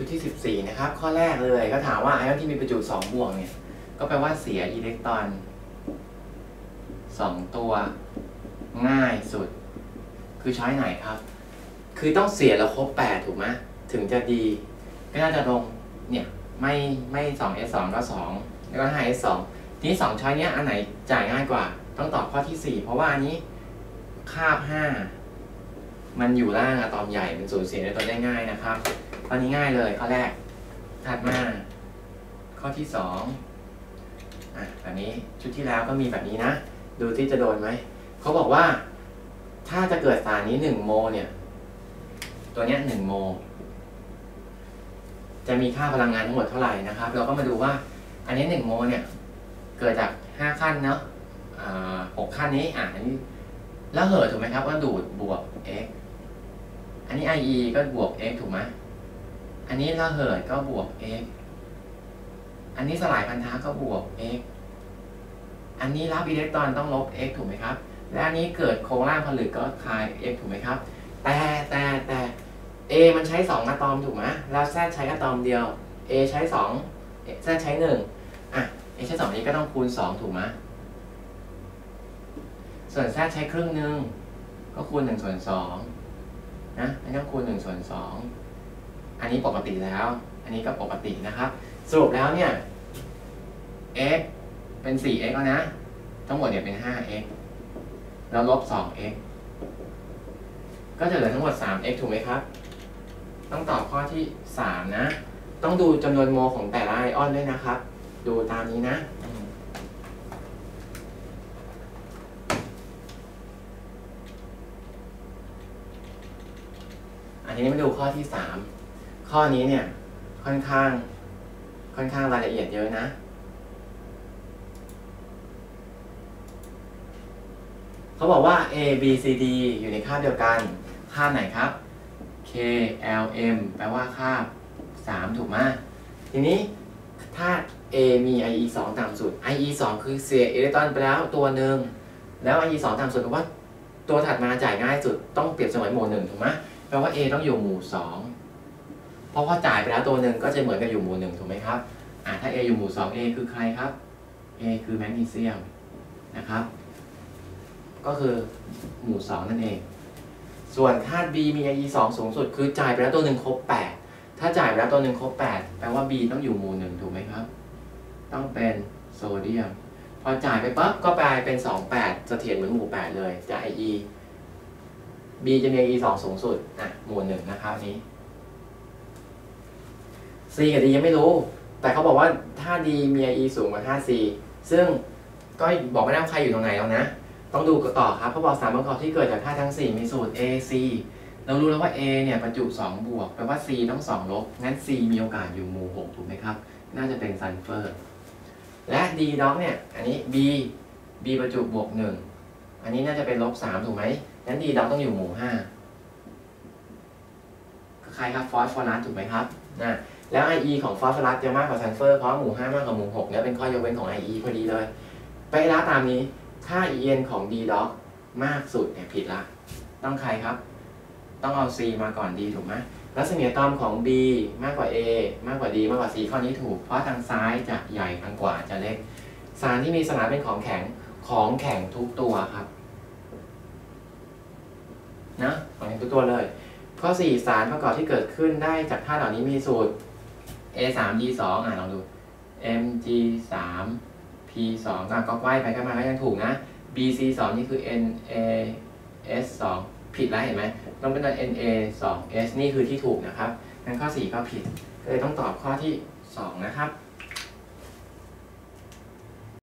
ชุดที่ 14 นะครับ ข้อแรกเลยก็ถามว่าไอออนที่มีประจุ2บวกเนี่ย ก็แปลว่าเสียอิเล็กตรอน 2 ตัว ง่ายสุด คือช้อยไหนครับ คือต้องเสียแล้วครบ 8 ถูกไหมถึงจะดี ก็น่าจะลง เนี่ย ไม่ไม่ 2s 2ก็ 2 แล้วก็ 5s 2ทีนี้2ช้อยเนี้ยอันไหนจ่ายง่ายกว่า ต้องตอบข้อที่ 4 เพราะว่าอันนี้คาบ 5 มันอยู่ล่างอะตอมใหญ่มันสูญเสียในตัวได้ง่ายนะครับตอนนี้ง่ายเลยข้อแรกถัดมา ข้อที่สองอะแบบนี้ชุดที่แล้วก็มีแบบนี้นะ ดูที่จะโดนไหมเขาบอกว่า ถ้าจะเกิดสารนี้หนึ่งโมเนี่ย ตัวเนี้ยหนึ่งโม จะมีค่าพลังงานทั้งหมดเท่าไหร่นะครับ เราก็มาดูว่า อันนี้หนึ่งโมเนี่ย เกิดจากห้าขั้นเนาะอ่าหกขั้นนี้อะอันนี้ แล้วเหอะถูกไหมครับว่าดูดบวก x อันนี้ IE ก็บวก x ถูกไหมอันนี้ระเหิดก็บวก x อันนี้สลายพันธะก็บวก x อันนี้รับอิเล็กตรอนต้องลบ x ถูกไหมครับ และอันนี้เกิดโครงร่างผลึกก็คลาย x ถูกไหมครับ แต่แต่แต่ A มันใช้ 2อะตอมถูกไหมแล้ว Z ใช้อะตอมเดียว A ใช้ 2 Z ใช้ 1 อะ A ใช้ 2 นี้ก็ต้องคูณ 2 ถูกไหมส่วน Z ใช้ครึ่งหนึ่งก็คูณ 1 ส่วน 2 นะอันนี้ต้องคูณ1ส่วน2อันนี้ปกติแล้ว อันนี้ก็ปกตินะครับ สรุปแล้วเนี่ย x เป็น 4x แล้วนะ ทั้งหมดเนี่ยเป็น 5x แล้วลบ 2x ก็จะเหลือทั้งหมด 3x ถูกไหมครับ ต้องตอบข้อที่ 3 นะ ต้องดูจำนวนโมของแต่ละไอออนด้วยนะครับ ดูตามนี้นะ อันนี้มาดูข้อที่3ข้อนี้เนี่ยค่อนข้างค่อนข้างรายละเอียดเยอะนะ เขาบอกว่า A B C D อยู่ในค่าเดียวกัน ค่าไหนครับ K L M แปลว่าค่า 3 ถูกไหมทีนี้ถ้า A มี IE 2 ต่ำสุด IE 2 คือเสียอิเล็กตรอนไปแล้วตัวหนึ่งแล้ว IE 2 ต่ำสุดแปลว่าตัวถัดมาจ่ายง่ายสุดต้องเปรียบเสมือนหมู่หนึ่งถูกไหม แปลว่า A ต้องอยู่หมู่2เพราะว่าจ่ายไปแล้วตัวหนึ่งก็จะเหมือนกับอยู่หมู่หนึ่งถูกไหมครับอ่าถ้า A อยู่หมู่2 A คือใครครับ A คือแมกนีเซียมนะครับ ก็คือหมู่2นั่นเอง ส่วนธาตุ B มี IE 2สูงสุด คือจ่ายไปแล้วตัวหนึ่งครบ8ถ้าจ่ายไปแล้วตัวหนึ่งครบ8แปลว่า B ต้องอยู่หมู่1ถูกไหมครับ ต้องเป็นโซเดียม พอจ่ายไปปั๊บก็กลายเป็น 2 8เสถียรเหมือนหมู่ 8 เลยจะ IE B จะมี IE 2สูงสุดอะหมู่1นะครับอันนี้ C กับ D ยังไม่รู้ แต่เขาบอกว่าถ้า D มี e สูงกว่า 5C ซึ่งก็บอกไม่ได้ว่าใครอยู่ตรงไหนแล้วนะ ต้องดูต่อครับเพราบอกสารประกอบที่เกิดจากธาทั้ง 4 มีสูตร AC เรารู้แล้วว่า A เนี่ยประจุ 2 บวกแปลว่า C ต้อง 2 ลบ งั้น C มีโอกาสอยู่หมู่ 6 ถูกไหมครับ น่าจะเป็นซัลเฟอร์ และ D ด็อกเนี่ย อันนี้ B B ประจุบวก 1 อันนี้น่าจะเป็นลบ3ถูกไหมงั้น D ด็อกต้องอยู่หมู่5ใครครับฟอสฟอรัสถูกไหมครับนะแล้ว IE ของฟอสฟอรัสจะมากกว่าซัลเฟอร์เพราะหมู่5มากกว่าหมู่6เนี่ยเป็นข้อยกเว้นของ IE พอดีเลย ไปละตามนี้ ถ้า en ของ d dog มากสุดเนี่ยผิดละ ต้องใครครับ ต้องเอา c มาก่อน d ถูกไหมรัศมีอะตอมของ b มากกว่า a มากกว่า d มากกว่า c ข้อนี้ถูก เพราะทางซ้ายจะใหญ่ทางขวาจะเล็ก สารที่มีสนามเป็นของแข็งของแข็งทุกตัวครับ นะของแข็งทุกตัวเลย ข้อ 4 สารประกอบที่เกิดขึ้นได้จากธาตุเหล่านี้มีสูตร a 3 d 2อ่านลองดู mg 3 p 2อะก็ไล่ไปกันมาก็ยังถูกนะ b c 2นี่คือ n a s 2ผิดแล้วเห็นไหมต้องเป็นตัว n a 2 s นี่คือที่ถูกนะครับงั้นข้อ 4 ก็ผิด ก็เลยต้องตอบข้อที่ 2 นะครับ